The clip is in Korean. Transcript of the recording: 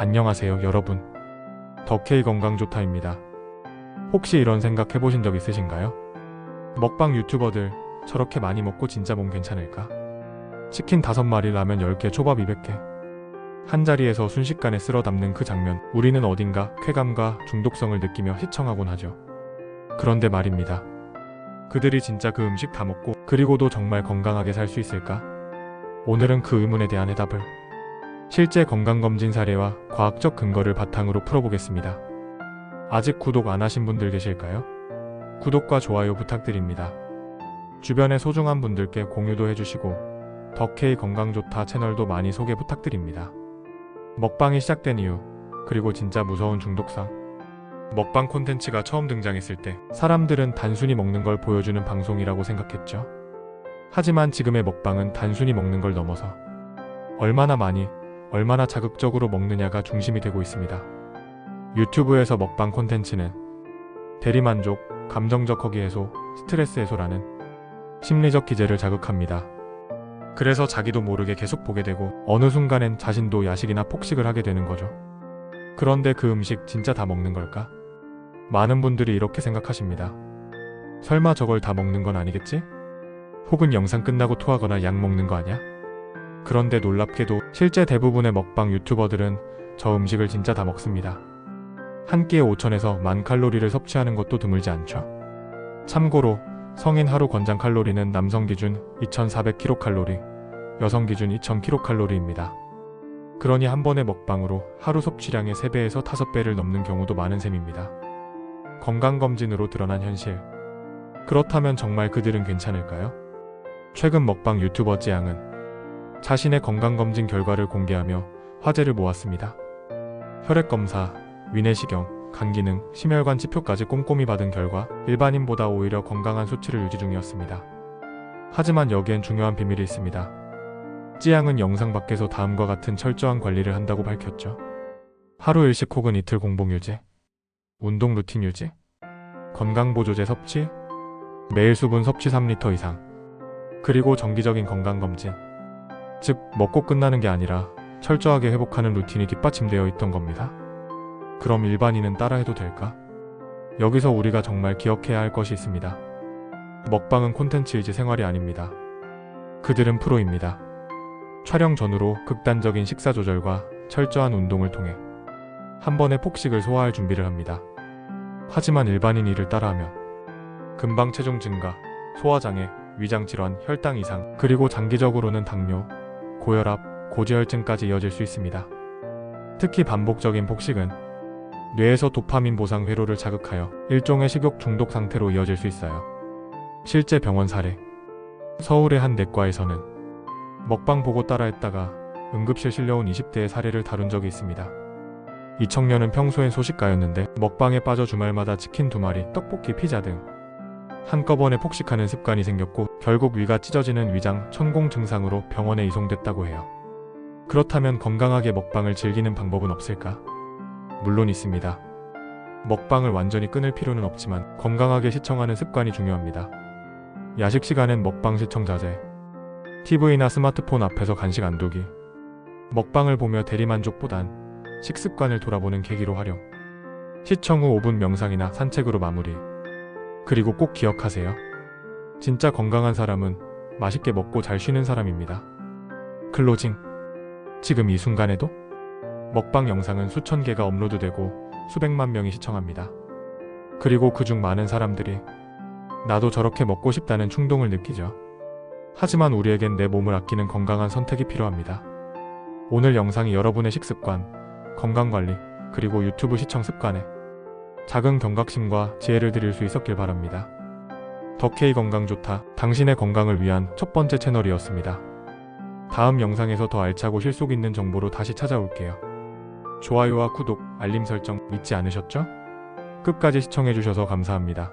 안녕하세요, 여러분. 덕케이 건강조타입니다. 혹시 이런 생각 해보신 적 있으신가요? 먹방 유튜버들 저렇게 많이 먹고 진짜 몸 괜찮을까? 치킨 5마리, 라면 10개, 초밥 200개. 한 자리에서 순식간에 쓸어 담는 그 장면, 우리는 어딘가 쾌감과 중독성을 느끼며 시청하곤 하죠. 그런데 말입니다. 그들이 진짜 그 음식 다 먹고, 그리고도 정말 건강하게 살 수 있을까? 오늘은 그 의문에 대한 해답을 실제 건강검진 사례와 과학적 근거를 바탕으로 풀어보겠습니다. 아직 구독 안 하신 분들 계실까요? 구독과 좋아요 부탁드립니다. 주변의 소중한 분들께 공유도 해주시고 덕케이 건강좋다 채널도 많이 소개 부탁드립니다. 먹방이 시작된 이유 그리고 진짜 무서운 중독성 먹방 콘텐츠가 처음 등장했을 때 사람들은 단순히 먹는 걸 보여주는 방송이라고 생각했죠. 하지만 지금의 먹방은 단순히 먹는 걸 넘어서 얼마나 많이 얼마나 자극적으로 먹느냐가 중심이 되고 있습니다. 유튜브에서 먹방 콘텐츠는 대리만족, 감정적 허기 해소, 스트레스 해소라는 심리적 기제를 자극합니다. 그래서 자기도 모르게 계속 보게 되고 어느 순간엔 자신도 야식이나 폭식을 하게 되는 거죠. 그런데 그 음식 진짜 다 먹는 걸까? 많은 분들이 이렇게 생각하십니다. 설마 저걸 다 먹는 건 아니겠지? 혹은 영상 끝나고 토하거나 약 먹는 거 아니야? 그런데 놀랍게도 실제 대부분의 먹방 유튜버들은 저 음식을 진짜 다 먹습니다. 한 끼에 5천에서 만 칼로리를 섭취하는 것도 드물지 않죠. 참고로 성인 하루 권장 칼로리는 남성 기준 2,400kcal, 여성 기준 2,000kcal입니다. 그러니 한 번의 먹방으로 하루 섭취량의 3배에서 5배를 넘는 경우도 많은 셈입니다. 건강검진으로 드러난 현실. 그렇다면 정말 그들은 괜찮을까요? 최근 먹방 유튜버 찌양은 자신의 건강검진 결과를 공개하며 화제를 모았습니다. 혈액검사, 위내시경, 간기능, 심혈관 지표까지 꼼꼼히 받은 결과 일반인보다 오히려 건강한 수치를 유지 중이었습니다. 하지만 여기엔 중요한 비밀이 있습니다. 찌양은 영상 밖에서 다음과 같은 철저한 관리를 한다고 밝혔죠. 하루 일식 혹은 이틀 공복 유지, 운동 루틴 유지, 건강보조제 섭취, 매일 수분 섭취 3리터 이상, 그리고 정기적인 건강검진. 즉, 먹고 끝나는 게 아니라 철저하게 회복하는 루틴이 뒷받침되어 있던 겁니다. 그럼 일반인은 따라해도 될까? 여기서 우리가 정말 기억해야 할 것이 있습니다. 먹방은 콘텐츠이지 생활이 아닙니다. 그들은 프로입니다. 촬영 전후로 극단적인 식사 조절과 철저한 운동을 통해 한 번에 폭식을 소화할 준비를 합니다. 하지만 일반인이 이를 따라하면 금방 체중 증가, 소화장애, 위장질환, 혈당 이상, 그리고 장기적으로는 당뇨, 고혈압, 고지혈증까지 이어질 수 있습니다. 특히 반복적인 폭식은 뇌에서 도파민 보상 회로를 자극하여 일종의 식욕 중독 상태로 이어질 수 있어요. 실제 병원 사례. 서울의 한 내과에서는 먹방 보고 따라했다가 응급실 실려온 20대의 사례를 다룬 적이 있습니다. 이 청년은 평소엔 소식가였는데 먹방에 빠져 주말마다 치킨 두 마리, 떡볶이, 피자 등 한꺼번에 폭식하는 습관이 생겼고 결국 위가 찢어지는 위장 천공 증상으로 병원에 이송됐다고 해요. 그렇다면 건강하게 먹방을 즐기는 방법은 없을까? 물론 있습니다. 먹방을 완전히 끊을 필요는 없지만 건강하게 시청하는 습관이 중요합니다. 야식 시간엔 먹방 시청 자제. TV나 스마트폰 앞에서 간식 안 두기. 먹방을 보며 대리만족보단 식습관을 돌아보는 계기로 활용. 시청 후 5분 명상이나 산책으로 마무리. 그리고 꼭 기억하세요. 진짜 건강한 사람은 맛있게 먹고 잘 쉬는 사람입니다. 클로징. 지금 이 순간에도 먹방 영상은 수천 개가 업로드되고 수백만 명이 시청합니다. 그리고 그중 많은 사람들이 나도 저렇게 먹고 싶다는 충동을 느끼죠. 하지만 우리에겐 내 몸을 아끼는 건강한 선택이 필요합니다. 오늘 영상이 여러분의 식습관, 건강관리, 그리고 유튜브 시청 습관에 작은 경각심과 지혜를 드릴 수 있었길 바랍니다. 덕케이 건강 좋다. 당신의 건강을 위한 첫 번째 채널이었습니다. 다음 영상에서 더 알차고 실속 있는 정보로 다시 찾아올게요. 좋아요와 구독, 알림 설정 잊지 않으셨죠? 끝까지 시청해주셔서 감사합니다.